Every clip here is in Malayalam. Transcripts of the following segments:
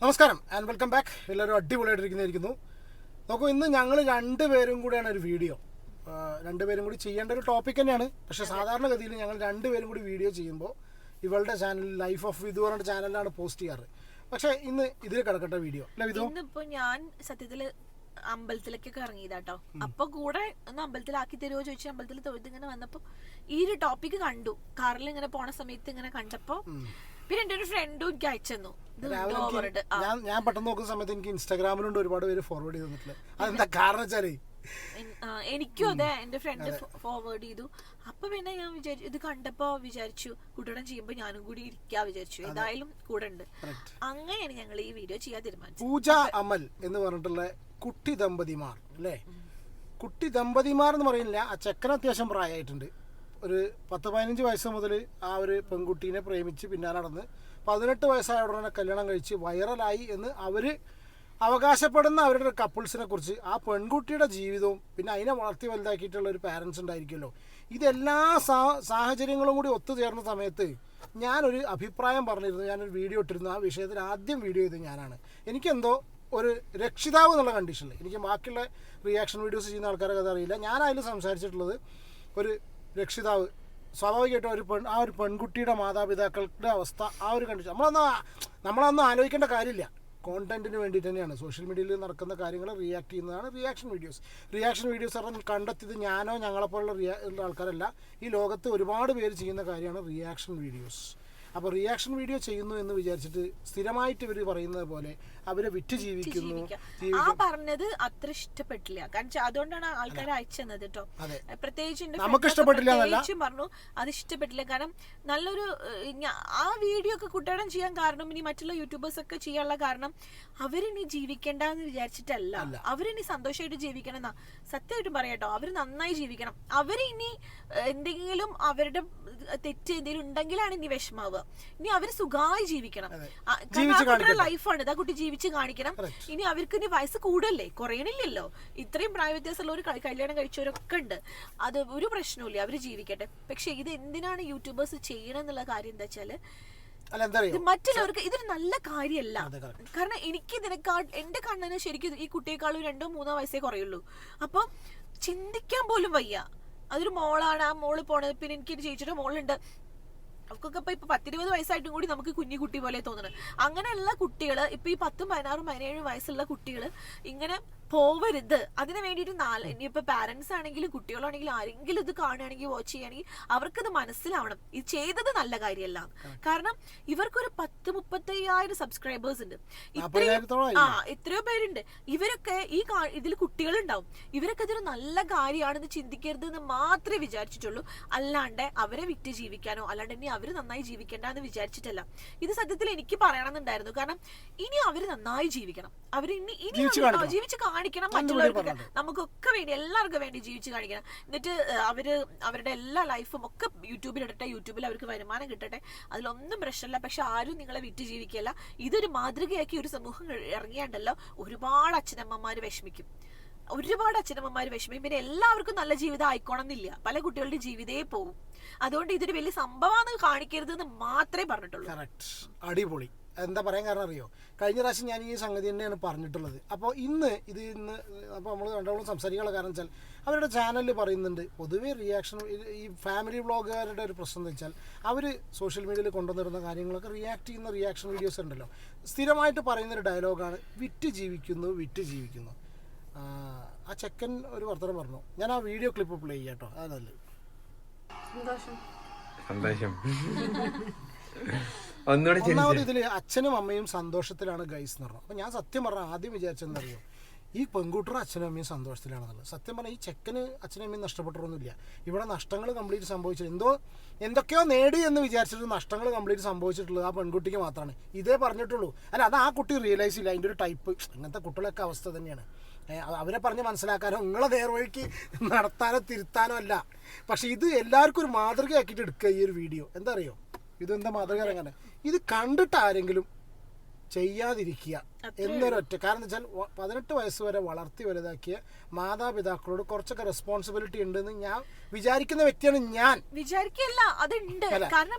നമസ്കാരം ആൻഡ് വെൽക്കം ബാക്ക് എല്ലാവരും അടിപൊളിയായിട്ടിരിക്കുന്നിരിക്കുന്നു നോക്കൂ ഇന്ന് ഞങ്ങൾ രണ്ടുപേരും കൂടെയാണ് ഒരു വീഡിയോ. രണ്ടുപേരും കൂടി ചെയ്യേണ്ട ഒരു ടോപ്പിക് തന്നെയാണ്. പക്ഷെ സാധാരണഗതിയിൽ ഞങ്ങൾ രണ്ടുപേരും കൂടി വീഡിയോ ചെയ്യുമ്പോൾ ഇവളുടെ ചാനൽ ലൈഫ് ഓഫ് വിധു പറഞ്ഞ ചാനലിലാണ് പോസ്റ്റ് ചെയ്യാറ്. പക്ഷെ ഇന്ന് ഇതിൽ കിടക്കട്ടെ വീഡിയോ അല്ലേ വിധു ഇന്നിപ്പോ ഞാൻ സത്യത്തിൽ അമ്പലത്തിലേക്കൊക്കെ ഇറങ്ങിയതാട്ടോ. അപ്പൊ കൂടെ ഒന്ന് അമ്പലത്തിലാക്കി തരുമോ ചോദിച്ചു അമ്പലത്തിൽ തൊഴുത് ഇങ്ങനെ വന്നപ്പോ ഈ ഒരു ടോപ്പിക് കണ്ടു. കാറിൽ ഇങ്ങനെ പോണ സമയത്ത് ഇങ്ങനെ കണ്ടപ്പോ പിന്നെ എന്റെ ഒരു ഫ്രണ്ടും എനിക്ക് അയച്ചെന്നു ഞാൻ ഞാൻ പെട്ടെന്ന് നോക്കുന്ന സമയത്ത് എനിക്ക് ഇൻസ്റ്റാഗ്രാമിലുണ്ട് ഒരുപാട് പേര് ഫോർവേഡ് ചെയ്ത് തന്നിട്ടില്ല. അതെന്താ കാരണം വെച്ചാലേ? എനിക്കും അതെ എന്റെ ഫ്രണ്ട് ഫോർവേഡ് ചെയ്തു. അപ്പൊ പിന്നെ ഞാൻ വിചാരിച്ചു ഇത് കണ്ടപ്പോ വിചാരിച്ചു കൂട്ടണം ചെയ്യുമ്പോ ഞാനും കൂടി ഇരിക്കാ വിചാരിച്ചു. ഏതായാലും കൂടെ ഉണ്ട്. അങ്ങനെയാണ് ഞങ്ങൾ ഈ വീഡിയോ ചെയ്യാൻ തീരുമാനിച്ചത്. പൂജ അമൽ എന്ന് പറഞ്ഞിട്ടുള്ള കുട്ടി ദമ്പതിമാർ അല്ലേ? കുട്ടി ദമ്പതിമാർ എന്ന് പറയുന്നില്ല ആ ചെക്കൻ അത്യാവശ്യം പ്രായമായിട്ടുണ്ട്. ഒരു പത്ത് പതിനഞ്ച് വയസ്സ് മുതൽ ആ ഒരു പെൺകുട്ടീനെ പ്രേമിച്ച് പിന്നാലെ നടന്ന് പതിനെട്ട് വയസ്സായ ഉടനെ കല്യാണം കഴിച്ച് വൈറലായി എന്ന് അവർ അവകാശപ്പെടുന്ന അവരുടെ കപ്പിൾസിനെ കുറിച്ച് ആ പെൺകുട്ടിയുടെ ജീവിതവും പിന്നെ അതിനെ വളർത്തി വലുതാക്കിയിട്ടുള്ള ഒരു പാരൻസ് ഉണ്ടായിരിക്കുമല്ലോ. ഇതെല്ലാ സാ സാഹചര്യങ്ങളും കൂടി ഒത്തുചേർന്ന സമയത്ത് ഞാനൊരു അഭിപ്രായം പറഞ്ഞിരുന്നു. ഞാനൊരു വീഡിയോ ഇട്ടിരുന്നു. ആ വിഷയത്തിൽ ആദ്യം വീഡിയോ ചെയ്തത് ഞാനാണ്. എനിക്കെന്തോ ഒരു രക്ഷിതാവ് എന്നുള്ള കണ്ടീഷനിൽ എനിക്ക് ബാക്കിയുള്ള റിയാക്ഷൻ വീഡിയോസ് ചെയ്യുന്ന ആൾക്കാരൊക്കെ അതറിയില്ല ഞാൻ അതിൽ സംസാരിച്ചിട്ടുള്ളത് ഒരു രക്ഷിതാവ്. സ്വാഭാവികമായിട്ടും ഒരു പെൺ ആ ഒരു പെൺകുട്ടിയുടെ മാതാപിതാക്കളുടെ അവസ്ഥ ആ ഒരു കണ്ടീഷൻ നമ്മളന്ന് നമ്മളൊന്നും ആലോചിക്കേണ്ട കാര്യമില്ല. കോണ്ടന്റിന് വേണ്ടിയിട്ട് തന്നെയാണ്. സോഷ്യൽ മീഡിയയിൽ നടക്കുന്ന കാര്യങ്ങൾ റിയാക്ട് ചെയ്യുന്നതാണ് റിയാക്ഷൻ വീഡിയോസ്. റിയാക്ഷൻ വീഡിയോസ് പറഞ്ഞാൽ കണ്ടെത്തിയത് ഞാനോ ഞങ്ങളെപ്പോലുള്ള റിയാ ആൾക്കാരല്ല. ഈ ലോകത്ത് ഒരുപാട് പേര് ചെയ്യുന്ന കാര്യമാണ് റിയാക്ഷൻ വീഡിയോസ്. അപ്പോൾ റിയാക്ഷൻ വീഡിയോ ചെയ്യുന്നു എന്ന് വിചാരിച്ചിട്ട് സ്ഥിരമായിട്ട് ഇവർ പറയുന്നത് പോലെ അവരെ വിറ്റ് ജീവിക്കുന്നു. ആ പറഞ്ഞത് അത്ര ഇഷ്ടപ്പെട്ടില്ല. കാരണം അതുകൊണ്ടാണ് ആൾക്കാരെ അയച്ചത് കേട്ടോ പ്രത്യേകിച്ച് നമുക്ക് ഇഷ്ടപ്പെട്ടില്ല പറഞ്ഞു അത് ഇഷ്ടപ്പെട്ടില്ല. കാരണം നല്ലൊരു ആ വീഡിയോ ഒക്കെ കുട്ടികളും ചെയ്യാൻ കാരണം ഇനി മറ്റുള്ള യൂട്യൂബേഴ്സ് ഒക്കെ ചെയ്യാനുള്ള കാരണം അവരിനി ജീവിക്കേണ്ടെന്ന് വിചാരിച്ചിട്ടല്ല. അവരിനി സന്തോഷമായിട്ട് ജീവിക്കണം എന്നാ സത്യമായിട്ടും പറയാട്ടോ. അവർ നന്നായി ജീവിക്കണം. അവരിനി ഇനി എന്തെങ്കിലും അവരുടെ തെറ്റ് എന്തെങ്കിലും ഉണ്ടെങ്കിലാണ് ഇനി വിഷമാവുക. ഇനി അവർ സുഖമായി ജീവിക്കണം. ലൈഫാണ് ഇതാ കുട്ടി ജീവിച്ച് കാണിക്കണം. ഇനി അവർക്ക് ഇനി വയസ്സ് കൂടല്ലേ? കുറയണില്ലല്ലോ. ഇത്രയും പ്രായ വ്യത്യാസമുള്ള ഒരു കല്യാണം കഴിച്ചവരൊക്കെ ഉണ്ട്. അത് ഒരു പ്രശ്നവുമില്ല. അവർ ജീവിക്കട്ടെ. പക്ഷെ ഇത് എന്തിനാണ് യൂട്യൂബേഴ്സ് ചെയ്യണം എന്നുള്ള കാര്യം എന്താ അറിയോ? മറ്റുള്ളവർക്ക് ഇതൊരു നല്ല കാര്യമല്ല. കാരണം എനിക്ക് ഇതിനേക്കാൾ എന്റെ കണ്ണിന് ശരിക്കും ഈ കുട്ടിയെക്കാളും രണ്ടോ മൂന്നോ വയസ്സേ കുറയുള്ളൂ. അപ്പൊ ചിന്തിക്കാൻ പോലും വയ്യ. അതൊരു മോളാണ്. ആ മോൾ പോണത്. പിന്നെ എനിക്ക് ചേച്ചിയുടെ മോളുണ്ട്. അവർക്കൊക്കെ ഇപ്പൊ ഇപ്പൊ പത്തിരുപത് വയസ്സായിട്ടും കൂടി നമുക്ക് കുഞ്ഞു കുട്ടി പോലെ തോന്നുന്നത് അങ്ങനെയുള്ള കുട്ടികൾ ഇപ്പൊ ഈ പത്തും പതിനാറും പതിനേഴും വയസ്സുള്ള കുട്ടികൾ ഇങ്ങനെ പോവരുത്. അതിന് വേണ്ടിയിട്ട് നാല് ഇനിയിപ്പൊ പാരന്റ്സ് ആണെങ്കിലും കുട്ടികളാണെങ്കിലും ആരെങ്കിലും ഇത് കാണുകയാണെങ്കിൽ വാച്ച് ചെയ്യുകയാണെങ്കിൽ അവർക്കത് മനസ്സിലാവണം. ഇത് ചെയ്തത് നല്ല കാര്യമല്ല. കാരണം ഇവർക്കൊരു പത്ത് മുപ്പത്തയ്യായിരം സബ്സ്ക്രൈബേഴ്സ് ഉണ്ട്. ഇത്രയും ആ എത്രയോ പേരുണ്ട്. ഇവരൊക്കെ ഈ ഇതിൽ കുട്ടികളുണ്ടാവും. ഇവരൊക്കെ ഇതൊരു നല്ല കാര്യമാണെന്ന് ചിന്തിക്കരുത് എന്ന് മാത്രമേ വിചാരിച്ചിട്ടുള്ളൂ. അല്ലാണ്ട് അവരെ വിറ്റ് ജീവിക്കാനോ അല്ലാണ്ട് ഇനി അവർ നന്നായി ജീവിക്കേണ്ട എന്ന് വിചാരിച്ചിട്ടല്ല. ഇത് സത്യത്തിൽ എനിക്ക് പറയണമെന്നുണ്ടായിരുന്നു. കാരണം ഇനി അവർ നന്നായി ജീവിക്കണം. അവർ ഇനി ഇനി ജീവിച്ചു അവർ- കാണിക്കണം. മറ്റുള്ളവർക്ക് നമുക്കൊക്കെ വേണ്ടി എല്ലാവർക്കും വേണ്ടി ജീവിച്ച് കാണിക്കണം. എന്നിട്ട് അവർ അവരുടെ എല്ലാ ലൈഫും ഒക്കെ യൂട്യൂബിൽ ഇടട്ടെ യൂട്യൂബിൽ അവർക്ക് വരുമാനം കിട്ടട്ടെ അതിലൊന്നും പ്രശ്നമില്ല. പക്ഷെ ആരും നിങ്ങളെ വിറ്റ് ജീവിക്കല്ല ഇതൊരു മാതൃകയാക്കി ഒരു സമൂഹം ഇറങ്ങിയാണ്ടല്ലോ ഒരുപാട് അച്ഛനമ്മമാർ വിഷമിക്കും. ഒരുപാട് അച്ഛനമ്മമാർ വിഷമിക്കും. പിന്നെ എല്ലാവർക്കും നല്ല ജീവിതം ആയിക്കോണം എന്നില്ല പല കുട്ടികളുടെ ജീവിതേ പോവും. അതുകൊണ്ട് ഇതൊരു വലിയ സംഭവമാണെന്ന് കാണിക്കരുത് എന്ന് മാത്രമേ പറഞ്ഞിട്ടുള്ളൂ. അടിപൊളി. എന്താ പറയാൻ കാരണം അറിയോ? കഴിഞ്ഞ പ്രാവശ്യം ഞാൻ ഈ സംഗതി തന്നെയാണ് പറഞ്ഞിട്ടുള്ളത്. അപ്പോൾ ഇന്ന് ഇത് ഇന്ന് അപ്പോൾ നമ്മൾ രണ്ടോളം സംസാരിക്കാനുള്ള കാരണം വെച്ചാൽ അവരുടെ ചാനലിൽ പറയുന്നുണ്ട് പൊതുവേ റിയാക്ഷൻ ഈ ഫാമിലി വ്ളോഗുകാരുടെ ഒരു പ്രശ്നം എന്ന് വെച്ചാൽ അവർ സോഷ്യൽ മീഡിയയിൽ കൊണ്ടുവന്നിരുന്ന കാര്യങ്ങളൊക്കെ റിയാക്ട് ചെയ്യുന്ന റിയാക്ഷൻ വീഡിയോസ് ഉണ്ടല്ലോ. സ്ഥിരമായിട്ട് പറയുന്നൊരു ഡയലോഗാണ് വിറ്റ് ജീവിക്കുന്നു വിറ്റ് ജീവിക്കുന്നു. ആ, ചെക്കൻ ഒരു വർത്തനം പറഞ്ഞു. ഞാൻ ആ വീഡിയോ ക്ലിപ്പ് പ്ലേ ചെയ്യാം കേട്ടോ അതല്ലേ സന്തോഷം. ഒന്നുകൂടെ ഒന്നാമത് ഇതിൽ അച്ഛനും അമ്മയും സന്തോഷത്തിലാണ് ഗൈസ് എന്ന് പറഞ്ഞു അപ്പൊ ഞാൻ സത്യം പറഞ്ഞാൽ ആദ്യം വിചാരിച്ചെന്നറിയോ ഈ പെൺകുട്ടറും അച്ഛനും അമ്മയും സന്തോഷത്തിലാണെന്നുള്ളത്. സത്യം പറഞ്ഞാൽ ഈ ചെക്കന് അച്ഛനും അമ്മയും നഷ്ടപ്പെട്ടൊന്നുമില്ല ഇവിടെ നഷ്ടങ്ങൾ കംപ്ലീറ്റ് സംഭവിച്ചത് എന്തോ എന്തൊക്കെയോ നേടി എന്ന് വിചാരിച്ചിട്ട് നഷ്ടങ്ങൾ കംപ്ലീറ്റ് സംഭവിച്ചിട്ടുള്ളത് ആ പെൺകുട്ടിക്ക് മാത്രമാണ് ഇതേ പറഞ്ഞിട്ടുള്ളൂ. അല്ല അത് ആ കുട്ടി റിയലൈസ് ഇല്ല അതിന്റെ ഒരു ടൈപ്പ് അങ്ങനത്തെ കുട്ടികളൊക്കെ അവസ്ഥ തന്നെയാണ്. അവരെ പറഞ്ഞ് മനസ്സിലാക്കാനോ നിങ്ങളെ നേർവഴിക്ക് നടത്താനോ തിരുത്താനോ അല്ല. പക്ഷെ ഇത് എല്ലാവർക്കും ഒരു മാതൃകയാക്കിയിട്ട് എടുക്കുക ഈ ഒരു വീഡിയോ എന്താ അറിയോ? ഇതെന്താ മാതൃക അങ്ങനെ ഇത് കണ്ടിട്ട് ആരെങ്കിലും ചെയ്യാതിരിക്കുക എന്നൊരൊറ്റ കാരണം വെച്ചാൽ പതിനെട്ട് വയസ്സ് വരെ വളർത്തി വലുതാക്കിയ മാതാപിതാക്കളോട് കുറച്ചൊക്കെ റെസ്പോൺസിബിലിറ്റി ഉണ്ടെന്ന് ഞാൻ വിചാരിക്കുന്ന വ്യക്തിയാണ് ഞാൻ. വിചാരിക്കല്ല അതുണ്ട്. കാരണം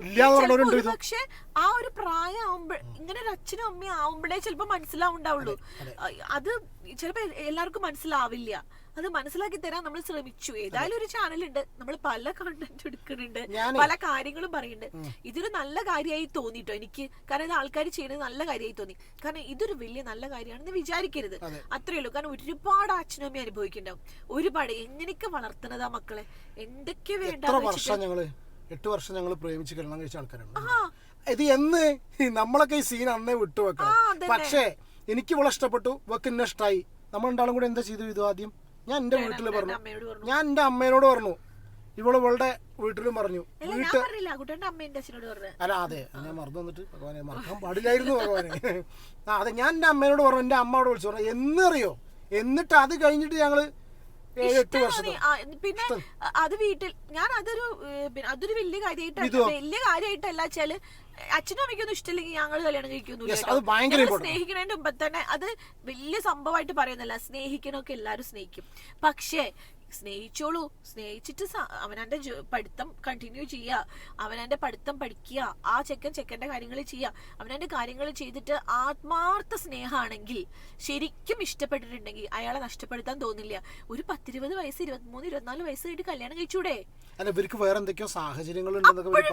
പക്ഷെ ആ ഒരു പ്രായം ആവുമ്പോ ഇങ്ങനെ ഒരു അച്ഛനും അമ്മയും ആവുമ്പോഴേ ചിലപ്പോ മനസ്സിലാവുണ്ടാവുള്ളൂ. അത് ചിലപ്പോ എല്ലാവർക്കും മനസ്സിലാവില്ല. അത് മനസ്സിലാക്കി തരാൻ നമ്മൾ ശ്രമിച്ചു. ഏതായാലും ഒരു ചാനൽ ഉണ്ട്. നമ്മൾ പല കണ്ടന്റ് എടുക്കുന്നുണ്ട്. പല കാര്യങ്ങളും പറയുന്നുണ്ട്. ഇതൊരു നല്ല കാര്യമായി തോന്നിട്ടോ? എനിക്ക് കാരണം ഇത് ആൾക്കാർ ചെയ്യുന്നത് നല്ല കാര്യമായി തോന്നി. കാരണം ഇതൊരു വലിയ നല്ല കാര്യമാണെന്ന് വിചാരിക്കരുത്. അതെ. അത്രേ ഉള്ളൂ. കാരണം ഒരുപാട് അച്ഛനും അമ്മയും അനുഭവിക്കുന്നുണ്ടാവും. ഒരുപാട് എങ്ങനെയൊക്കെ വളർത്തണതാ മക്കളെ? എന്തൊക്കെ വേണ്ട എട്ട് വർഷം ഞങ്ങൾ പ്രേമിച്ച് കല്യാണം കഴിച്ച ആൾക്കാരാണ്. ഇത് എന്ന് നമ്മളൊക്കെ ഈ സീൻ അന്നേ വിട്ടു വെക്കണം പക്ഷേ എനിക്ക് ഇവളെ ഇഷ്ടപ്പെട്ടു. ഇവക്ക് എന്നെ ഇഷ്ടമായി നമ്മൾ രണ്ടാളും കൂടെ എന്താ ചെയ്തു ഇത് ആദ്യം? ഞാൻ എന്റെ വീട്ടിൽ പറഞ്ഞു. ഞാൻ എന്റെ അമ്മേനോട് പറഞ്ഞു. ഇവൾ ഇവളുടെ വീട്ടിലും പറഞ്ഞു. അല്ല വീട്ട് അതെ. ഞാൻ മറന്നു വന്നിട്ട് ഭഗവാനെ മറക്കാൻ പാടില്ലായിരുന്നു ഭഗവാനെ. അതെ. ഞാൻ എന്റെ അമ്മേനോട് പറഞ്ഞു. എന്റെ അമ്മയോട് അവിടെ വിളിച്ചു. പറഞ്ഞു എന്നറിയോ? എന്നിട്ട് അത് കഴിഞ്ഞിട്ട് ഞങ്ങൾ പിന്നെ അത് വീട്ടിൽ ഞാൻ അതൊരു അതൊരു വലിയ കാര്യമായിട്ട് ഇതോ? വലിയ കാര്യമായിട്ടല്ല വെച്ചാൽ അച്ഛനും അമ്മയ്ക്കൊന്നും ഇഷ്ടമില്ലെങ്കിൽ ഞങ്ങൾ കല്യാണം കഴിക്കൊന്നുമില്ല സ്നേഹിക്കണേന്റെ മുമ്പ് തന്നെ അത് വലിയ സംഭവമായിട്ട് പറയുന്നില്ല. സ്നേഹിക്കണമൊക്കെ എല്ലാവരും സ്നേഹിക്കും. പക്ഷേ സ്നേഹിച്ചോളൂ. സ്നേഹിച്ചിട്ട് അവനെ അവനവന്റെ പഠിത്തം കണ്ടിന്യൂ ചെയ്യുക അവനെ പഠിത്തം പഠിക്കുക. ആ ചെക്കൻ ചെക്കന്റെ കാര്യങ്ങൾ ചെയ്യുക അവനെ കാര്യങ്ങൾ ചെയ്തിട്ട് ആത്മാർത്ഥ സ്നേഹമാണെങ്കിൽ ശരിക്കും ഇഷ്ടപ്പെട്ടിട്ടുണ്ടെങ്കിൽ അയാളെ നഷ്ടപ്പെടുത്താൻ തോന്നില്ല. ഒരു പത്തിരുപത് വയസ്സ് ഇരുപത്തിമൂന്ന് ഇരുപത്തിനാല് വയസ്സ് കഴിഞ്ഞിട്ട് കല്യാണം കഴിച്ചൂടെ? അല്ല ഇവർക്ക് വേറെ എന്തൊക്കെയോ സാഹചര്യങ്ങൾ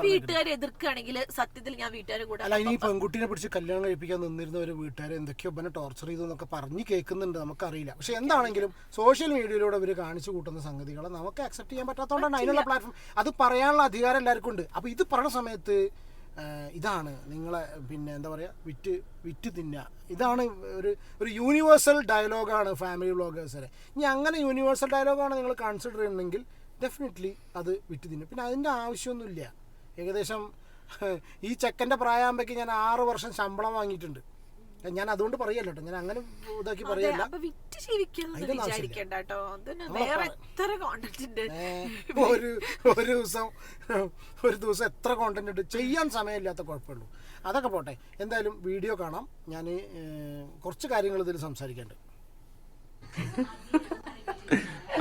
വീട്ടുകാരെ എതിർക്കുകയാണെങ്കിൽ സത്യത്തിൽ ഞാൻ വീട്ടുകാരെ കൂടെ അല്ല ഇനി ഈ പെൺകുട്ടീനെ പിടിച്ച് കല്യാണം കഴിപ്പിക്കാൻ നിന്നിരുന്നവര് വീട്ടുകാരെ എന്തൊക്കെയോ ടോർച്ചർ ചെയ്തു എന്നൊക്കെ പറഞ്ഞ് കേൾക്കുന്നുണ്ട്. നമുക്കറിയില്ല. പക്ഷെ എന്താണെങ്കിലും സോഷ്യൽ മീഡിയയിലൂടെ അവർ കാണിച്ചു കൂട്ടുന്ന സംഗതികളെ നമുക്ക് അക്സെപ്റ്റ് ചെയ്യാൻ പറ്റാത്തതുകൊണ്ടാണ് അതിനുള്ള പ്ലാറ്റ്ഫോം അത് പറയാനുള്ള അധികാരം എല്ലാവർക്കും ഉണ്ട്. അപ്പോൾ ഇത് പറയുന്ന സമയത്ത് ഇതാണ് നിങ്ങളെ പിന്നെ എന്താ പറയുക വിറ്റ് വിറ്റ് തിന്ന ഇതാണ് ഒരു ഒരു യൂണിവേഴ്സൽ ഡയലോഗാണ് ഫാമിലി വ്ളോഗേഴ്സിനെ ഇനി അങ്ങനെ യൂണിവേഴ്സൽ ഡയലോഗാണ് നിങ്ങൾ കൺസിഡർ ചെയ്യുന്നെങ്കിൽ ഡെഫിനറ്റ്ലി അത് വിറ്റ് തിന്നും. പിന്നെ അതിന്റെ ആവശ്യമൊന്നുമില്ല. ഏകദേശം ഈ ചെക്കന്റെ പ്രായമാകുമ്പോഴേക്ക് ഞാൻ ആറ് വർഷം ശമ്പളം വാങ്ങിയിട്ടുണ്ട്. ഞാൻ അതുകൊണ്ട് പറയല്ലോ കേട്ടോ ഞാൻ അങ്ങനെ ഇതാക്കി പറയല്ല. വിറ്റ് ജീവിക്കാന്ന് അതിനൊന്നും വിചാരിക്കണ്ട കേട്ടോ വേറെ എത്ര കോണ്ടന്റ് ഒരു ഒരു ദിവസം ഒരു ദിവസം എത്ര കോണ്ടന്റ് ഉണ്ട്? ചെയ്യാൻ സമയമില്ലാത്ത കുഴപ്പമുള്ളൂ. അതൊക്കെ പോട്ടെ. എന്തായാലും വീഡിയോ കാണാം. ഞാൻ കുറച്ച് കാര്യങ്ങൾ ഇതിൽ സംസാരിക്കണ്ട്.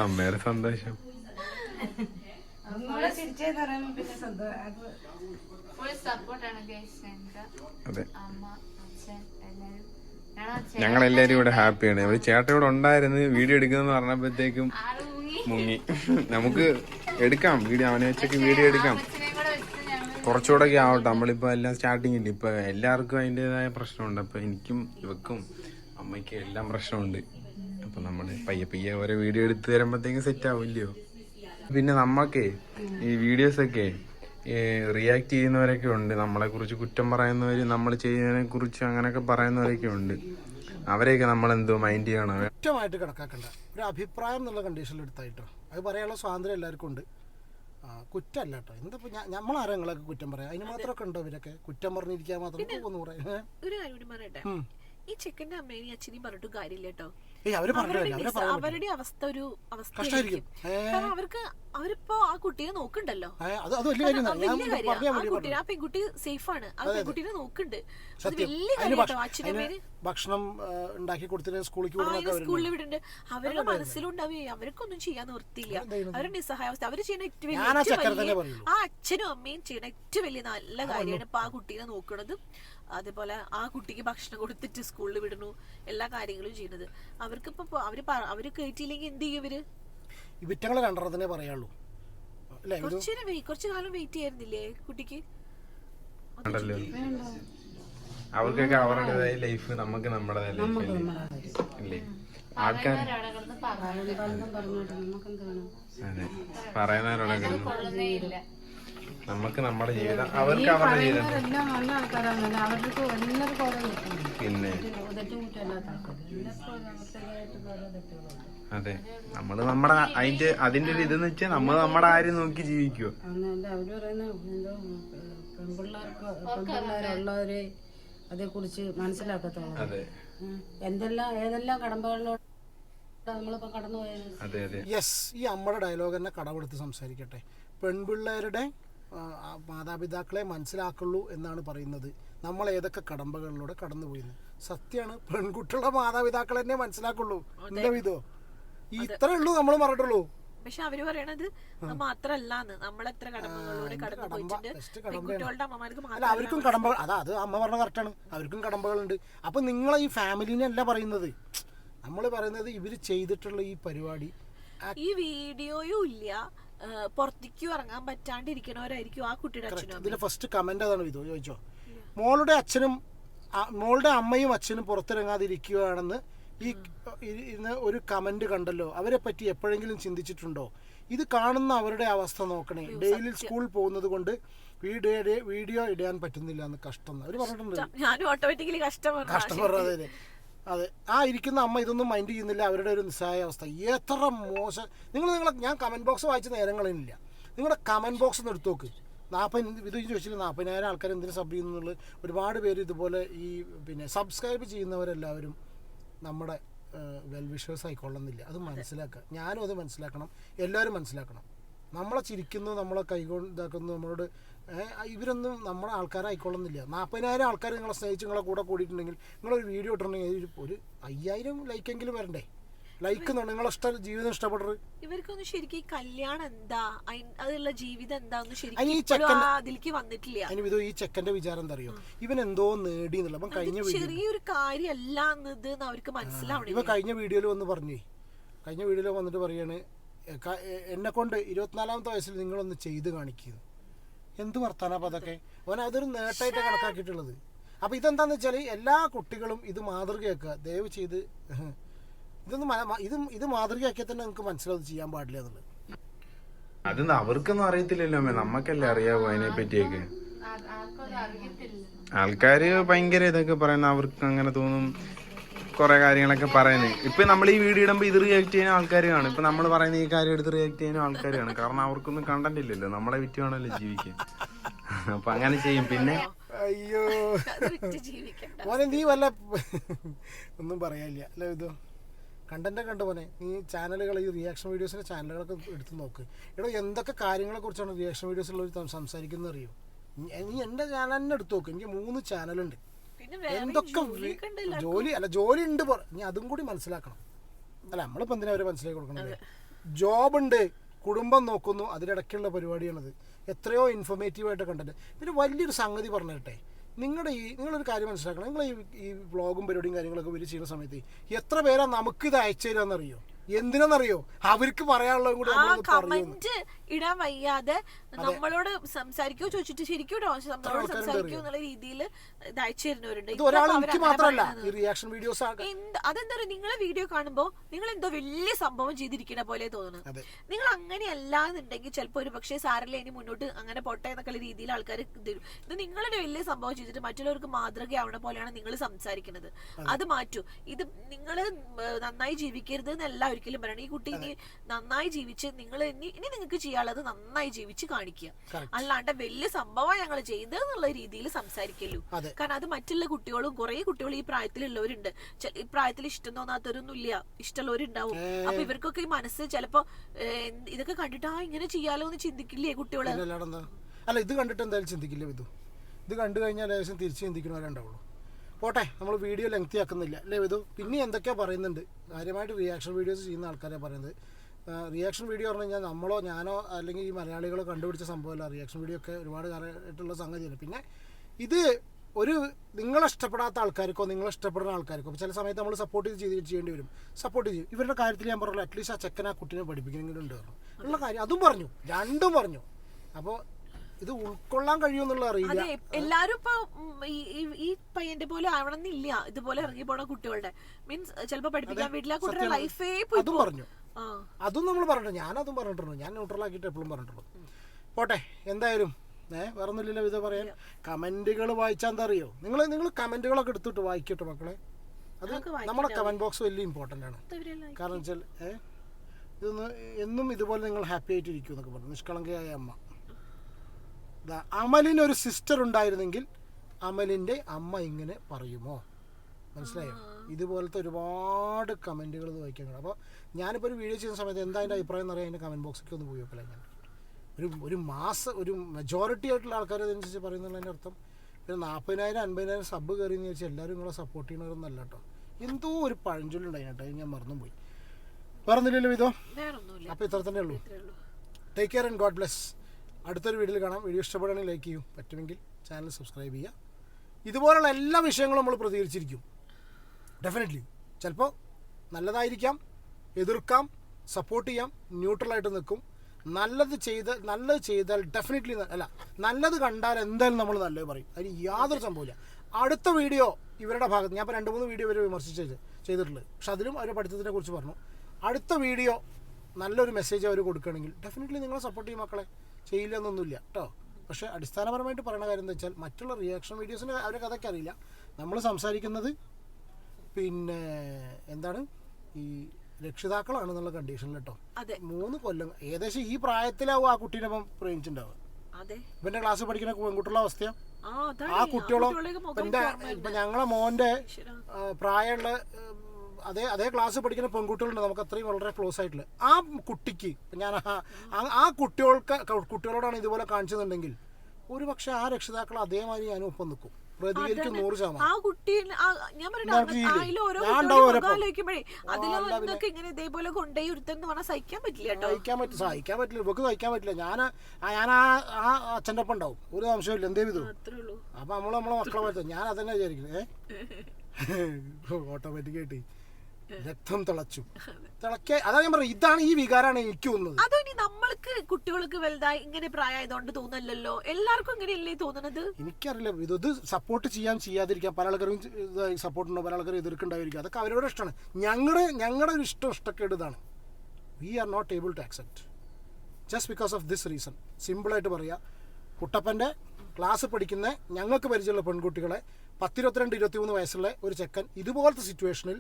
അമ്മയുടെ സന്തോഷം. അമ്മ. ഞങ്ങളെല്ലാരും ഇവിടെ ഹാപ്പിയാണ്. ഒരു ചേട്ടൻ ഇവിടെ ഉണ്ടായിരുന്നു. വീഡിയോ എടുക്കുന്നെന്ന് പറഞ്ഞപ്പോഴത്തേക്കും മുങ്ങി. നമുക്ക് എടുക്കാം. വീഡിയോ അവനെ വെച്ചൊക്കെ വീഡിയോ എടുക്കാം. കുറച്ചുകൂടെ ഒക്കെ ആവട്ടെ. നമ്മളിപ്പോ എല്ലാം സ്റ്റാർട്ടിങ് ഇല്ല? ഇപ്പൊ എല്ലാവർക്കും അതിന്റെതായ പ്രശ്നമുണ്ട്. അപ്പൊ എനിക്കും ഇവക്കും അമ്മയ്ക്കും എല്ലാം പ്രശ്നമുണ്ട്. അപ്പൊ നമ്മൾ പയ്യെ പയ്യെ ഓരോ വീഡിയോ എടുത്ത് തരുമ്പോഴത്തേക്കും സെറ്റ് ആവില്ലയോ പിന്നെ നമ്മക്കേ ഈ വീഡിയോസ് ഒക്കെ റിയാക്ട് ചെയ്യുന്നവരൊക്കെ ഉണ്ട്. നമ്മളെ കുറിച്ച് കുറ്റം പറയുന്നവർ നമ്മൾ ചെയ്യുന്നതിനെ കുറിച്ച് അങ്ങനെയൊക്കെ പറയുന്നവരൊക്കെ ഉണ്ട്. അവരെയൊക്കെ നമ്മൾ എന്തോ മൈൻഡ് ചെയ്യണം കുറ്റമായിട്ട് കിടക്കാക്കണ്ട ഒരു അഭിപ്രായം എന്നുള്ള കണ്ടീഷനിൽ എടുത്തായിട്ടോ. അത് പറയാനുള്ള സ്വാതന്ത്ര്യം എല്ലാവർക്കും ഉണ്ട്. കുറ്റമല്ല കേട്ടോ. എന്താ നമ്മൾ ആരെങ്കിലൊക്കെ കുറ്റം പറയാം? അതിന് മാത്രമൊക്കെ ഉണ്ടോ ഇവരൊക്കെ? കുറ്റം പറഞ്ഞിരിക്കാൻ മാത്രം? ഒരു കാര്യം പറയട്ടെ? ഈ ചെക്കന്റെ അമ്മേനെയും അച്ഛനെയും പറഞ്ഞിട്ട് കാര്യമില്ല കേട്ടോ. ഏയ് അവർ അവരുടെ പറഞ്ഞില്ല അവരെ പറയാൻ പറ്റില്ല. അവരുടെ അവസ്ഥ ഒരു അവസ്ഥ അവസ്ഥയായിരിക്കും ഏ, കാരണം അവർക്ക് അവരിപ്പോ ആ കുട്ടിയെ നോക്കണ്ടല്ലോ ഏ, അത് അത് വലിയ കാര്യം കാരണം ഞാൻ വലിയ കാര്യാ. പറഞ്ഞാൽ ആ പെൺകുട്ടി സേഫ് ആണ് ആ പെൺകുട്ടീനെ നോക്കുന്നുണ്ട്. അത് സത്യം. വലിയ അതിന് കാര്യം ഭക്ഷ- അച്ഛനും അതിന് അമ്മേന് ഭക്ഷണം ആ, ഉണ്ടാക്കി കൊടുത്തിട്ട് സ്കൂളിലേക്ക് ആ വിടുന്നൊക്കെ ഇത് അവരുണ്ട്. സ്കൂളിൽ വിടുന്നുണ്ട് അവരുടെ മനസ്സിലുണ്ടാവേ അവർക്കൊന്നും ചെയ്യാൻ നിർത്തിയില്ല അവരുടെ നിസ്സഹായാവസ്ഥ അവർ ചെയ്യുന്ന ഏറ്റവും വലിയ- ഞാൻ ആ ഏറ്റവും തന്നെ വലിയ- പറയുള്ളൂ. ആ അച്ഛനും അമ്മയും ചെയ്യുന്ന ഏറ്റവും വലിയ നല്ല കാര്യമാണ് ഇപ്പൊ ആ കുട്ടീനെ നോക്കണത് അതേപോലെ ആ കുട്ടിക്ക് ഭക്ഷണം കൊടുത്തിട്ട് സ്കൂളിൽ വിടുന്നു എല്ലാ കാര്യങ്ങളും ചെയ്യുന്നത്. അവർക്ക് ഇപ്പൊ അവർ കയറ്റിയില്ലെങ്കിൽ എന്ത് ചെയ്യും ഇവർ? ഈ വിറ്റങ്ങൾ രണ്ടെണ്ണത്തിനെ പറയുള്ളൂ അല്ലേ കുറച്ചു കുറച്ചു കാലം വെയിറ്റ് ചെയ്യായിരുന്നില്ലേ കുട്ടിക്ക്? അവർക്കൊക്കെ അവരുടേതായ ലൈഫ് നമുക്ക് നമ്മുടേതായ ലൈഫ് ഇല്ലേ ആൾക്കാർ അവിടെ നമുക്ക് നമ്മുടെ ജീവിതം അവർക്ക് അവരുടെ ജീവിതം. എല്ലാം നല്ല അവർക്ക് എല്ലാവർക്കും ഓരോ തെറ്റുണ്ട്. പിന്നെ? അതെ നമ്മൾ നമ്മുടെ അതിന്റെ അതിന്റെ ഒരു ഇതെന്ന് വെച്ചാൽ നമ്മൾ നമ്മുടെ ആരും നോക്കി ജീവിക്കുക പെൺപിള്ളേരുള്ളവരെ അതെ. ഉം. എന്തെല്ലാം ഏതെല്ലാം കടമ്പകളിലൂടെ അതെ അതെ. യെസ് ഈ അമ്മയുടെ ഡയലോഗ് തന്നെ കടമെടുത്ത് സംസാരിക്കട്ടെ. പെൺപിള്ളേരുടെ മാതാപിതാക്കളെ മനസ്സിലാക്കുള്ളൂ എന്നാണ് പറയുന്നത്. നമ്മൾ ഏതൊക്കെ കടമ്പകളിലൂടെ കടന്നു പോയിരുന്നു സത്യമാണ് പെൺകുട്ടികളുടെ മാതാപിതാക്കൾ തന്നെ മനസ്സിലാക്കുള്ളൂ. എന്താ വിധോ? ഇത്രേ ഉള്ളൂ നമ്മൾ പറഞ്ഞിട്ടുള്ളൂ. പക്ഷെ അവർ പറയണത് അത് മാത്രല്ലാന്ന് നമ്മളെത്ര കടമ്പകളിലൂടെ കടന്നു കടമ്പ പോയിട്ടുണ്ട്. best പെൺകുട്ടികളുടെ അമ്മമാർക്ക് അല്ല അവർക്കും കടമ്പ അതാ അത് അമ്മ പറഞ്ഞ കറക്റ്റാണ് അവർക്കും കടമ്പകളുണ്ട്. അപ്പൊ നിങ്ങളെ ഈ ഫാമിലിനെ അല്ല പറയുന്നത്. നമ്മൾ പറയുന്നത് ഇവർ ചെയ്തിട്ടുള്ള ഈ പരിപാടി. ഈ വീഡിയോയും ഇല്ല. പുറത്തേക്കും ഇറങ്ങാൻ പറ്റാണ്ടിരിക്കണവരായിരിക്കും ആ കുട്ടിയുടെ അച്ഛനും ഇതിലെ ഫസ്റ്റ് കമന്റ് അതാണ് ഇത് ചോദിച്ചോ? മോളുടെ അച്ഛനും മോളുടെ അമ്മയും അച്ഛനും പുറത്തിറങ്ങാതിരിക്കുകയാണെന്ന് ഈ ഇന്ന് ഒരു കമന്റ് കണ്ടല്ലോ. അവരെ പറ്റി എപ്പോഴെങ്കിലും ചിന്തിച്ചിട്ടുണ്ടോ? ഇത് കാണുന്ന അവരുടെ അവസ്ഥ നോക്കണേ. ഡെയിലി സ്കൂൾ പോകുന്നത് കൊണ്ട് വീഡിയോ വീഡിയോ ഇടാൻ പറ്റുന്നില്ല എന്ന് കഷ്ടം അവർ പറഞ്ഞിട്ടുണ്ട്. കഷ്ടം കഷ്ടപ്പെടുന്നത് അതെ. ആ ഇരിക്കുന്ന അമ്മ ഇതൊന്നും മൈൻഡ് ചെയ്യുന്നില്ല. അവരുടെ ഒരു നിസ്സായ അവസ്ഥ. എത്ര മോശം. നിങ്ങൾ നിങ്ങളെ ഞാൻ കമന്റ് ബോക്സ് വായിച്ച നേരങ്ങളില്ല നിങ്ങളുടെ കമന്റ് ബോക്സ് ഒന്ന് എടുത്തു നോക്ക്. നാൽപ്പത് ഇത് ചോദിച്ചില്ല നാൽപ്പതിനായിരം ആൾക്കാർ എന്തിനു സബ് ചെയ്യുന്നുള്ളത് ഒരുപാട് പേര് ഇതുപോലെ ഈ പിന്നെ സബ്സ്ക്രൈബ് ചെയ്യുന്നവരെല്ലാവരും നമ്മുടെ വെൽ വിഷേഴ്സ് ആയിക്കൊള്ളുന്നില്ല അത് മനസ്സിലാക്കുക. ഞാനും അത് മനസ്സിലാക്കണം. എല്ലാവരും മനസ്സിലാക്കണം. നമ്മളെ ചിരിക്കുന്നു നമ്മളെ കൈകൊണ്ട് ഇതാക്കുന്നു നമ്മളോട് ഇവരൊന്നും നമ്മുടെ ആൾക്കാരായിക്കൊള്ളുന്നില്ല. നാൽപ്പതിനായിരം ആൾക്കാർ നിങ്ങളെ സ്നേഹിച്ച് നിങ്ങളെ കൂടെ കൂടിയിട്ടുണ്ടെങ്കിൽ നിങ്ങളൊരു വീഡിയോ ഇട്ടിട്ടുണ്ടെങ്കിൽ ഒരു- അയ്യായിരം ലൈക്കെങ്കിലും വരണ്ടേ? ലൈക്ക് നിങ്ങളെ ഇഷ്ടം ജീവിതം ഇഷ്ടപ്പെട്ടത്? ഇവർക്കൊന്നും ശരിക്കും ഈ കല്യാണം എന്താ? അതിലുള്ള ജീവിതം എന്താന്ന് ശരിക്കും അതിലേക്ക് വന്നിട്ടില്ല. ഈ ചെക്കന്റെ വിചാരം എന്താ അറിയോ? ഇവൻ എന്തോ നേടി എന്നുള്ള അപ്പം കഴിഞ്ഞ ചെറിയൊരു കാര്യമല്ല എന്നത് അവർക്ക് മനസ്സിലാവണം ഇവ കഴിഞ്ഞ വീഡിയോയിൽ വന്ന് പറഞ്ഞേ. കഴിഞ്ഞ വീഡിയോയിൽ വന്നിട്ട് പറയാണ് "എ, ക- എ- എന്നെ കൊണ്ട് ഇരുപത്തിനാലാമത്തെ വയസ്സിൽ നിങ്ങളൊന്ന് ചെയ്ത് കാണിക്കുക എന്ത് വർത്താനാ അപ്പം അതൊക്കെ? അവൻ അതൊരു നേട്ടമായിട്ട് കണക്കാക്കിയിട്ടുള്ളത്. അപ്പൊ ഇതെന്താന്ന് വെച്ചാൽ എല്ലാ കുട്ടികളും ഇത് മാതൃകയാക്കുക. ദയവ് ചെയ്ത് ഇതൊന്നും ഇത് ഇത് മാതൃകയാക്കിയാൽ തന്നെ നിങ്ങൾക്ക് മനസ്സിലാവും ചെയ്യാൻ പാടില്ല എന്നുള്ളത്. അതൊന്നും അവർക്കൊന്നും അറിയത്തില്ലല്ലോ അമ്മേ. നമ്മക്കല്ലേ അറിയാവോ അതിനെ പറ്റിയൊക്കെ. ആൾക്കാര് ഭയങ്കര ഇതൊക്കെ പറയുന്ന അവർക്ക് അങ്ങനെ തോന്നും. കുറെ കാര്യങ്ങളൊക്കെ പറയുന്നത് ഇപ്പൊ നമ്മൾ ഈ വീഡിയോ ഇടുമ്പോൾ ഇത് റിയാക്ട് ചെയ്യുന്ന ആൾക്കാർ കാണും. ഇപ്പൊ നമ്മൾ പറയുന്ന ഈ കാര്യം എടുത്ത് റിയാക്ട് ചെയ്യുന്ന ആൾക്കാർ കാണും. കാരണം അവർക്കൊന്നും കണ്ടന്റ് ഇല്ലല്ലോ. നമ്മളെ വിറ്റ് വേണമല്ലോ ജീവിക്കാൻ. അപ്പൊ അങ്ങനെ ചെയ്യും. പിന്നെ? അയ്യോ. മോനെ നീ വല്ല ഒന്നും പറയാനില്ല. അല്ലേ ഇതോ കണ്ടന്റ് കണ്ടു പോനെ നീ ചാനലുകൾ ഈ റിയാക്ഷൻ വീഡിയോസിന്റെ ചാനലുകളൊക്കെ എടുത്ത് നോക്ക്. എടോ എന്തൊക്കെ കാര്യങ്ങളെ കുറിച്ചാണ് റിയാക്ഷൻ വീഡിയോസിലുള്ളവർ സംസാരിക്കുന്നത് അറിയോ? നീ- എന്റെ ചാനൽ തന്നെ എടുത്ത് നോക്ക്. എനിക്ക് മൂന്ന് ചാനലുണ്ട് എന്തൊക്കെ. ജോലി അല്ല ജോലി ഉണ്ട് പറ- നീ അതും കൂടി മനസ്സിലാക്കണം. അല്ല നമ്മളിപ്പോൾ എന്തിനാ അവരെ മനസ്സിലാക്കി കൊടുക്കണത് ജോബ് ഉണ്ട് കുടുംബം നോക്കുന്നു അതിനിടയ്ക്കുള്ള പരിപാടിയാണത്. എത്രയോ ഇൻഫോർമേറ്റീവ് ആയിട്ട് കണ്ടത് പിന്നെ വലിയൊരു സംഗതി പറഞ്ഞു തരട്ടെ നിങ്ങളുടെ ഈ നിങ്ങളൊരു കാര്യം മനസ്സിലാക്കണം. നിങ്ങൾ ഈ ഈ വ്ളോഗും പരിപാടിയും കാര്യങ്ങളൊക്കെ ഇവർ ചെയ്യുന്ന സമയത്ത് എത്ര പേരാ നമുക്ക് ഇത് അയച്ചു തരാന്നറിയോ? എന്തിനാന്നറിയോ? അവർക്ക് പറയാനുള്ളതും കൂടി ഇടാൻ വയ്യാതെ നമ്മളോട് സംസാരിക്കോ ചോദിച്ചിട്ട് ശരിക്കും ഇടോ? നമ്മളോട് സംസാരിക്കോ എന്നുള്ള രീതിയിൽ ഇത് അയച്ചു തരുന്നവരുണ്ട് മാത്രമല്ല റിയാക്ഷൻ വീഡിയോസ് അതെന്താ പറയുക നിങ്ങളെ വീഡിയോ കാണുമ്പോ നിങ്ങൾ എന്തോ വലിയ സംഭവം ചെയ്തിരിക്കണ പോലെ തോന്നുന്നു. നിങ്ങൾ അങ്ങനെയല്ല എന്നുണ്ടെങ്കിൽ ചിലപ്പോൾ ഒരു പക്ഷേ സാറല്ലേ ഇനി മുന്നോട്ട് അങ്ങനെ പോട്ടെ എന്നൊക്കെ രീതിയിൽ ആൾക്കാർ തരും. ഇത് നിങ്ങളൊരു വലിയ സംഭവം ചെയ്തിട്ട് മറ്റുള്ളവർക്ക് മാതൃകയാവണ പോലെയാണ് നിങ്ങൾ സംസാരിക്കുന്നത്. അത്. മാറ്റൂ. ഇത് നിങ്ങൾ നന്നായി ജീവിക്കരുത് എന്നല്ല ഒരിക്കലും പറയണം ഈ കുട്ടി ഇനി നന്നായി ജീവിച്ച് നിങ്ങൾ ഇനി ഇനി നിങ്ങൾക്ക് ചെയ്യാനുള്ളത് നന്നായി ജീവിച്ച് കാണിക്കുക. അല്ലാണ്ട് വലിയ സംഭവം ഞങ്ങൾ ചെയ്ത് എന്നുള്ള രീതിയിൽ സംസാരിക്കല്ലോ കാരണം അത് മറ്റുള്ള കുട്ടികളും കുറെ കുട്ടികൾ ഈ പ്രായത്തിലുള്ളവരുണ്ട്. ഈ പ്രായത്തിൽ ഇഷ്ടം തോന്നാത്തവരൊന്നും ഇല്ല ഇഷ്ടമുള്ളവരുണ്ടാവും അപ്പൊ ഇവർക്കൊക്കെ ഈ മനസ്സ് ചിലപ്പോ ഇതൊക്കെ കണ്ടിട്ട് ആ ഇങ്ങനെ ചെയ്യാലോ എന്ന് ചിന്തിക്കില്ലേ കുട്ടികൾ? അല്ല ഇത് കണ്ടിട്ട് എന്തായാലും ചിന്തിക്കില്ല വിധു? ഇത് കണ്ടു കഴിഞ്ഞാൽ ഏകദേശം തിരിച്ച് ചിന്തിക്കണവരെ ഉണ്ടാവുള്ളൂ. പോട്ടെ നമ്മൾ വീഡിയോ ലെങ്തി ആക്കുന്നില്ല അല്ലേ വിധു? പിന്നെ എന്തൊക്കെയാ പറയുന്നുണ്ട്? കാര്യമായിട്ട് റിയാക്ഷൻ വീഡിയോസ് ചെയ്യുന്ന ആൾക്കാരെ പറയുന്നത്. റിയാക്ഷൻ വീഡിയോ പറഞ്ഞു കഴിഞ്ഞാൽ നമ്മളോ ഞാനോ അല്ലെങ്കിൽ ഈ മലയാളികളോ കണ്ടുപിടിച്ച സംഭവമല്ല. റിയാക്ഷൻ വീഡിയോ ഒക്കെ ഒരുപാട് കാലമായിട്ടുള്ള സംഗതിയാണ് പിന്നെ ഇത് ഒരു നിങ്ങളെ ഇഷ്ടപ്പെടാത്ത ആൾക്കാർക്കോ നിങ്ങളെ ഇഷ്ടപ്പെടുന്ന ആൾക്കാർക്കോ ചില സമയത്ത് നമ്മൾ സപ്പോർട്ട് ചെയ്ത് ചെയ്യേണ്ടി വരും. സപ്പോർട്ട് ചെയ്യും. ഇവരുടെ കാര്യത്തിൽ ഞാൻ പറഞ്ഞു അറ്റ്ലീസ്റ്റ് ആ ചെക്കൻ ആ കുട്ടീനെ പഠിപ്പിക്കണമെങ്കിലും ഉണ്ട് പറഞ്ഞു. ഉള്ള കാര്യം അതും പറഞ്ഞു. രണ്ടും പറഞ്ഞു. അപ്പോൾ ഇത് ഉൾക്കൊള്ളാൻ കഴിയുമെന്നുള്ള അറിയില്ല. എല്ലാവരും എല്ലാരും ഇപ്പൊ ഈ- പയ്യന്റെ പോലെ ആവണമെന്നില്ല. ഇതുപോലെ ഇറങ്ങി പോണ കുട്ടികളുടെ. മീൻസ് ചിലപ്പോ പഠിപ്പിക്കാൻ വീട്ടിലെ കുട്ടികളുടെ ലൈഫേ പോയി അതും പറഞ്ഞു. അതും നമ്മൾ പറഞ്ഞിട്ടുണ്ട്. ഞാനതും പറഞ്ഞിട്ടുണ്ട്. ഞാൻ ന്യൂട്രലാക്കിയിട്ട് എപ്പോഴും പറഞ്ഞിട്ടുള്ളൂ പോട്ടെ എന്തായാലും ഏ വേറെ ഒന്നുമില്ലല്ലോ ഇത് പറയാൻ. കമന്റുകൾ വായിച്ചാൽ എന്താ അറിയോ നിങ്ങൾ നിങ്ങൾ കമന്റുകളൊക്കെ എടുത്തിട്ട് വായിക്കട്ടെ മക്കളെ. അത് നമ്മുടെ കമന്റ് ബോക്സ് വലിയ ഇമ്പോർട്ടന്റ് ആണ്. കാരണം വെച്ചാൽ ഏ ഇതൊന്ന് എന്നും ഇതുപോലെ നിങ്ങൾ ഹാപ്പി ആയിട്ട് ഇരിക്കും എന്നൊക്കെ പറഞ്ഞു. നിഷ്കളങ്കയായ അമ്മ. ദാ അമലിന് ഒരു സിസ്റ്റർ ഉണ്ടായിരുന്നെങ്കിൽ അമലിന്റെ അമ്മ ഇങ്ങനെ പറയുമോ? മനസ്സിലായോ? ഇതുപോലത്തെ ഒരുപാട് കമന്റുകൾ വായിക്കാൻ കഴിയും അപ്പോൾ ഞാനിപ്പോൾ ഒരു വീഡിയോ ചെയ്യുന്ന സമയത്ത് എന്താ അതിന്റെ അഭിപ്രായം എന്നറിയാൻ എന്റെ കമന്റ് ബോക്സിലേക്ക് ഒന്ന് പോയി നോക്കല ഞാൻ. ഒരു ഒരു മാസ ഒരു മെജോറിറ്റി ആയിട്ടുള്ള ആൾക്കാർ അതനുസരിച്ച് പറയുന്നതിന്റെ അർത്ഥം ഒരു നാൽപ്പതിനായിരം അൻപതിനായിരം സബ് കയറി എന്ന് വെച്ചാൽ എല്ലാവരും നിങ്ങളെ സപ്പോർട്ട് ചെയ്യണവരൊന്നല്ല കേട്ടോ എന്തോ ഒരു പഴഞ്ചൊല്ലുണ്ടായിട്ടോ കേട്ടോ ഞാൻ മറന്നും പോയി പറഞ്ഞില്ലല്ലോ ഇതോ അപ്പോൾ ഇത്ര തന്നെ ഉള്ളൂ. Take care and God bless അടുത്തൊരു വീഡിയോയിൽ കാണാം. വീഡിയോ ഇഷ്ടപ്പെടുകയാണെങ്കിൽ ലൈക്ക് ചെയ്യൂ. പറ്റുമെങ്കിൽ ചാനൽ സബ്സ്ക്രൈബ് ചെയ്യുക. ഇതുപോലുള്ള എല്ലാ വിഷയങ്ങളും നമ്മൾ പ്രതികരിച്ചിരിക്കും. ഡെഫിനറ്റ്ലി ചിലപ്പോൾ നല്ലതായിരിക്കാം എതിർക്കാം സപ്പോർട്ട് ചെയ്യാം ന്യൂട്രലായിട്ട് നിൽക്കും. നല്ലത് ചെയ്ത് നല്ലത് ചെയ്താൽ ഡെഫിനറ്റ്ലി അല്ല നല്ലത് കണ്ടാൽ എന്തായാലും നമ്മൾ നല്ലത് പറയും. അതിന് യാതൊരു സംഭവമില്ല അടുത്ത വീഡിയോ ഇവരുടെ ഭാഗത്ത് ഞാൻ ഇപ്പോൾ രണ്ട് മൂന്ന് വീഡിയോ ഇവർ വിമർശിച്ച് ചെയ്തിട്ടുള്ളത് പക്ഷെ അതിലും അവരുടെ പഠിത്തത്തിനെ കുറിച്ച് പറഞ്ഞു. അടുത്ത വീഡിയോ നല്ലൊരു മെസ്സേജ് അവർ കൊടുക്കുകയാണെങ്കിൽ ഡെഫിനറ്റ്ലി നിങ്ങളെ സപ്പോർട്ട് ചെയ്യും മക്കളെ. ചെയ്യില്ല എന്നൊന്നുമില്ല കേട്ടോ പക്ഷേ അടിസ്ഥാനപരമായിട്ട് പറയുന്ന കാര്യം എന്താ വെച്ചാൽ മറ്റുള്ള റിയാക്ഷൻ വീഡിയോസിന്റെ അവരെ കഥയ്ക്ക് അറിയില്ല. നമ്മൾ സംസാരിക്കുന്നത് പിന്നെ എന്താണ്? ഈ രക്ഷിതാക്കളാണെന്നുള്ള കണ്ടീഷൻ കണ്ടീഷനിൽ കേട്ടോ മൂന്ന് കൊല്ലം ഏകദേശം ഈ പ്രായത്തിലാവും ആ കുട്ടീനെ ഇപ്പം പ്രേമിച്ചിട്ടുണ്ടാവുക. ഇവന്റെ ക്ലാസ് പഠിക്കുന്ന പെൺകുട്ടികളുടെ അവസ്ഥ ആ കുട്ടികളോ എന്റെ ഇപ്പൊ ഞങ്ങളെ മോന്റെ പ്രായമുള്ള അതേ അതേ ക്ലാസ് പഠിക്കുന്ന പെൺകുട്ടികളുണ്ട്. നമുക്ക് അത്രയും വളരെ ക്ലോസ് ആയിട്ടുള്ള. ആ കുട്ടിക്ക് ഞാൻ ആ കുട്ടികൾക്ക് കുട്ടികളോടാണ് ഇതുപോലെ കാണിച്ചെന്നുണ്ടെങ്കിൽ ഒരു പക്ഷെ ആ രക്ഷിതാക്കൾ അതേമാതിരി ഞാനും ഒപ്പം നിൽക്കും. പ്രതികരിക്കും നൂറ് ആ കുട്ടി ഞാൻ? അതിൽ ഓരോ. ആലോചിക്കുമ്പോഴേ അതിൽ അല്ല പിന്നെ. എന്തൊക്കെ ഇങ്ങനെ ഇതേപോലെ കൊണ്ടേ ഒരുത്തെന്ന് പറഞ്ഞാൽ സഹിക്കാൻ പറ്റില്ല കേട്ടോ. സഹിക്കാൻ പറ്റില്ല സഹിക്കാൻ പറ്റില്ല. ഇവക്ക് സഹിക്കാൻ പറ്റില്ല. ഞാൻ ഞാൻ ആ ആ അച്ഛന്റെ ഒപ്പം ഉണ്ടാവും. ഒരു സംശയമില്ല എന്തേ വിധു അപ്പൊ നമ്മൾ നമ്മളെ മക്കളെ പറ്റും ഞാൻ അതന്നെ വിചാരിക്കുന്നത് ഏ? ഓട്ടോമാറ്റിക്കായിട്ട്. രക്തം തിളച്ചു. തിളക്കെ അതാ ഞാൻ പറഞ്ഞു ഇതാണ് ഈ വികാരമാണ് എനിക്ക് തോന്നുന്നത്. അതോ ഇനി നമ്മൾക്ക് കുട്ടികൾക്ക് വലുതായി ഇങ്ങനെ പ്രായമായതുകൊണ്ട് തോന്നല്ലോ എല്ലാവർക്കും ഇങ്ങനെയല്ലേ തോന്നുന്നത് എനിക്കറിയില്ല. ഇത് ഇത് സപ്പോർട്ട് ചെയ്യാൻ ചെയ്യാതിരിക്കാം. പല ആൾക്കാരും സപ്പോർട്ട് ഉണ്ടോ? പല ആൾക്കാരും എതിർക്കുണ്ടായിരിക്കും അതൊക്കെ അവരോട് ഇഷ്ടമാണ്. ഞങ്ങളുടെ ഞങ്ങളുടെ ഒരു ഇഷ്ടം ഇഷ്ടക്കേട് ഇതാണ് we are not able to accept just because of this reason സിമ്പിളായിട്ട് പറയുക കുട്ടപ്പന്റെ ക്ലാസ് പഠിക്കുന്ന ഞങ്ങൾക്ക് പരിചയമുള്ള പെൺകുട്ടികളെ പത്തിരുപത്തിരണ്ട് ഇരുപത്തിമൂന്ന് വയസ്സുള്ള ഒരു ചെക്കൻ ഇതുപോലത്തെ സിറ്റുവേഷനിൽ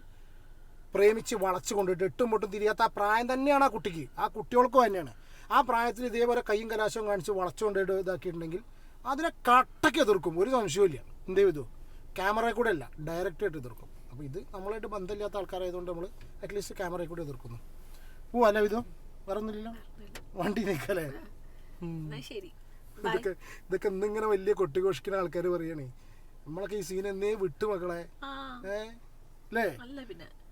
പ്രേമിച്ച് വളച്ചു കൊണ്ടിട്ട് എട്ടും പൊട്ടും തിരിയാത്ത ആ പ്രായം തന്നെയാണ് ആ കുട്ടിക്ക്. ആ കുട്ടികൾക്കും തന്നെയാണ്. ആ പ്രായത്തിൽ ഇതേപോലെ കൈയും കലാശവും കാണിച്ച് വളച്ചുകൊണ്ടിട്ട് ഇതാക്കിയിട്ടുണ്ടെങ്കിൽ അതിനെ കട്ടയ്ക്ക് എതിർക്കും. ഒരു സംശയമില്ല എന്ത് ചെയ്തു ക്യാമറയിൽ കൂടെ അല്ല ഡയറക്റ്റായിട്ട് എതിർക്കും. അപ്പോൾ ഇത് നമ്മളായിട്ട് ബന്ധമില്ലാത്ത ആൾക്കാരായതുകൊണ്ട് നമ്മൾ അറ്റ്ലീസ്റ്റ് ക്യാമറയിൽ കൂടെ എതിർക്കുന്നു. ഓ അല്ല വിധം? വേറെ ഒന്നുമില്ലല്ലോ വണ്ടി നിൽക്കല്ലേ ഇതൊക്കെ ഇതൊക്കെ ഇന്നിങ്ങനെ വലിയ കൊട്ടിഘോഷിക്കുന്ന ആൾക്കാർ പറയണേ. നമ്മളൊക്കെ ഈ സീൻ എന്നേ വിട്ടു മക്കളെ. ഏ? അല്ലേ?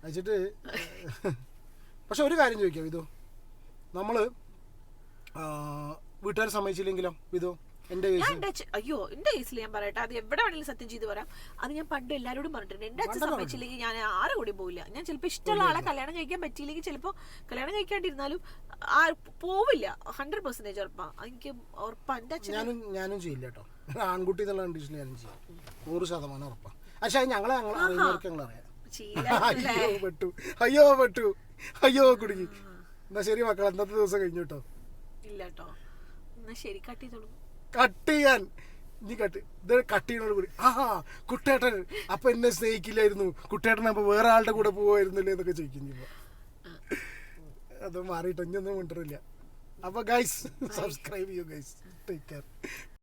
വെച്ചിട്ട് പക്ഷെ ഒരു കാര്യം ചോദിക്കാം ഇതോ നമ്മൾ വീട്ടുകാർ സമ്മതിച്ചില്ലെങ്കിലോ ഇതോ എന്റെ അയ്യോ എന്റെ കേസിൽ ഞാൻ പറയട്ടെ. അത് എവിടെ വേണമെങ്കിലും സത്യം ചെയ്ത് പറയാം. അത് ഞാൻ പണ്ട് എല്ലാരോടും പറഞ്ഞിട്ടുണ്ട്. എന്റെ അച്ഛൻ സമ്മതിച്ചില്ലെങ്കിൽ ഞാൻ ആരും കൂടി പോവില്ല. ഞാൻ ചിലപ്പോ ഇഷ്ടമുള്ള ആളെ കല്യാണം കഴിക്കാൻ പറ്റിയില്ലെങ്കിൽ ചിലപ്പോ കല്യാണം കഴിക്കാണ്ടിരുന്നാലും ആ പോവില്ല. ഹൺഡ്രഡ് പെർസെന്റേജ് ഉറപ്പാ. എനിക്ക് ഉറപ്പാ. എന്റെ അച്ഛൻ ഞാനും ഞാനും ചെയ്യില്ല കേട്ടോ. ആൺകുട്ടി എന്നുള്ള കണ്ടീഷനിൽ ഞാനും ചെയ്യും. നൂറ് ശതമാനം ഉറപ്പാണ് പക്ഷെ ഞങ്ങളെ ഞങ്ങൾ അറിയാം അയ്യോ പെട്ടു. അയ്യോ പെട്ടു. അയ്യോ കുടുങ്ങി. എന്നാ ശരി മക്കൾ അന്നത്തെ ദിവസം കഴിഞ്ഞു കേട്ടോ ഇല്ല കേട്ടോ എന്നാ ശരി കട്ട് ചെയ്തോളൂ കട്ട് ചെയ്യാൻ. നീ കട്ട്. ഇത് കട്ട് ചെയ്യണോട് കൂടി. ആഹാ കുട്ടേട്ടൻ അപ്പൊ എന്നെ സ്നേഹിക്കില്ലായിരുന്നു. കുട്ടേട്ടൻ അപ്പൊ വേറെ ആളുടെ കൂടെ പോവായിരുന്നില്ലേ എന്നൊക്കെ ചോദിക്കും അത് മാറിയിട്ട് ഇനി ഒന്നും കൊണ്ടുവരില്ല അപ്പൊ ഗൈസ് സബ്സ്ക്രൈബ് ചെയ്യൂ ഗൈസ് ടേക്ക് കെയർ